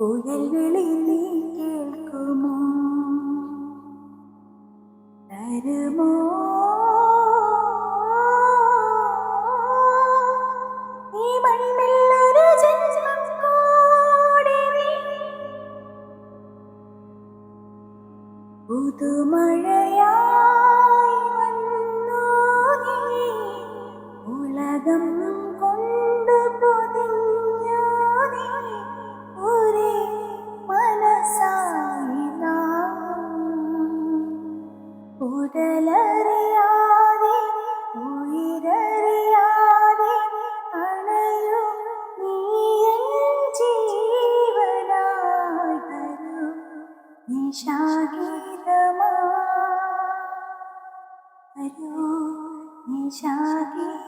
കുഴൽ വിളി നീ കേൾക്കുമോ? തരുമോ? ഈ മണ്ണിലൊരു ജന്മം കൂടി പുതുമഴയാ ഉടലറിയാതെ ഉയരറിയാതെ അണയു ജീവനായി തരൂ. നിശാഗീതമാ തരൂ. നിശാഗീതമാ